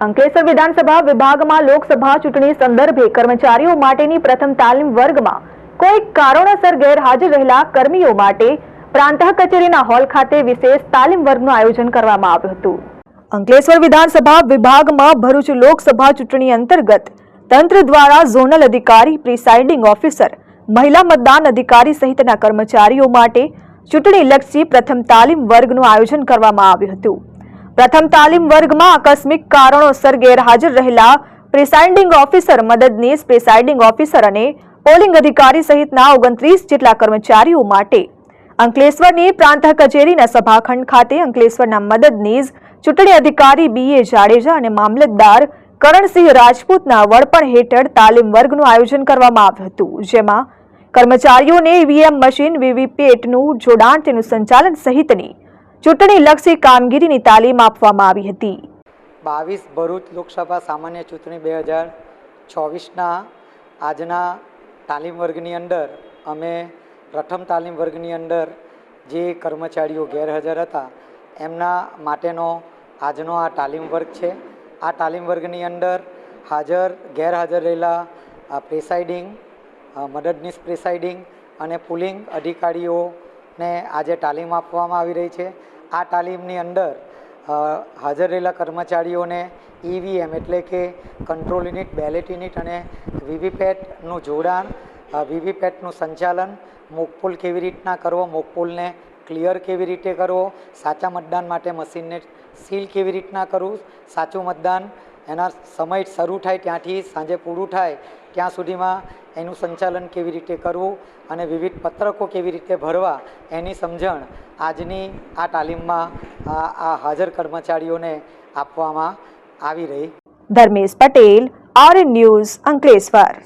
અંકલેશ્વર વિધાનસભા વિભાગમાં લોકસભા ચૂંટણી સંદર્ભે કર્મચારીઓ માટેની પ્રથમ તાલીમ વર્ગમાં કોઈ કારણોસર ગેરહાજર રહેલા કર્મીઓ માટે પ્રાંત કચેરીના હોલ ખાતે વિશેષ તાલીમ વર્ગનું આયોજન કરવામાં આવ્યું હતું. અંકલેશ્વર વિધાનસભા વિભાગમાં ભરૂચ લોકસભા ચૂંટણી અંતર્ગત તંત્ર દ્વારા ઝોનલ અધિકારી, પ્રિસાઇડિંગ ઓફિસર, મહિલા મતદાન અધિકારી સહિતના કર્મચારીઓ માટે ચૂંટણીલક્ષી પ્રથમ તાલીમ વર્ગનું આયોજન કરવામાં આવ્યું હતું. પ્રથમ તાલીમ વર્ગમાં આકસ્મિક કારણોસર ગેરહાજર રહેલા પ્રિસાઇડિંગ ઓફિસર મદદનીશ, પ્રિસાઇડિંગ ઓફિસર અને પોલિંગ અધિકારી સહિતના ઓગણત્રીસ જેટલા કર્મચારીઓ માટે અંકલેશ્વરની પ્રાંત કચેરીના સભાખંડ ખાતે અંકલેશ્વરના મદદનીશ, ચૂંટણી અધિકારી બી. એ. જાડેજા અને મામલતદાર કરણસિંહ રાજપૂતના વડપણ હેઠળ તાલીમ વર્ગનું આયોજન કરવામાં આવ્યું હતું, જેમાં કર્મચારીઓને ઈવીએમ મશીન, વીવીપેટનું જોડાણ, તેનું સંચાલન સહિતની ચૂંટણીલક્ષી કામગીરીની તાલીમ આપવામાં આવી હતી. બાવીસ ભરૂચ લોકસભા સામાન્ય ચૂંટણી બે હજાર ચોવીસના આજના તાલીમ વર્ગની અંદર અમે પ્રથમ તાલીમ વર્ગની અંદર જે કર્મચારીઓ ગેરહાજર હતા, એમના માટેનો આજનો આ તાલીમ વર્ગ છે. આ તાલીમ વર્ગની અંદર હાજર, ગેરહાજર રહેલા પ્રિસાઇડિંગ મદદનીશ પ્રિસાઇડિંગ અને પુલિંગ અધિકારીઓને આજે તાલીમ આપવામાં આવી રહી છે. આ તાલીમની અંદર હાજર રહેલા કર્મચારીઓને ઈવીએમ એટલે કે કંટ્રોલ યુનિટ બેલેટ યુનિટ અને વીવીપેટનું જોડાણ વીવીપેટનું સંચાલન, મોકપોલ કેવી રીતના કરવો, મોકપોલને ક્લિયર કેવી રીતે કરવો, સાચા મતદાન માટે મશીનને સીલ કેવી રીતના કરવું, સાચું મતદાન એના સમય શરૂ થાય ત્યાંથી સાંજે પૂરું થાય, ત્યાં સુધીમાં એનું સંચાલન કેવી રીતે કરવું અને વિવિધ પત્રકો કેવી રીતે ભરવા એની સમજણ આજની આ તાલીમમાં આ હાજર કર્મચારીઓને આપવામાં આવી રહી. Dharmesh Patel R news Ankleshwar.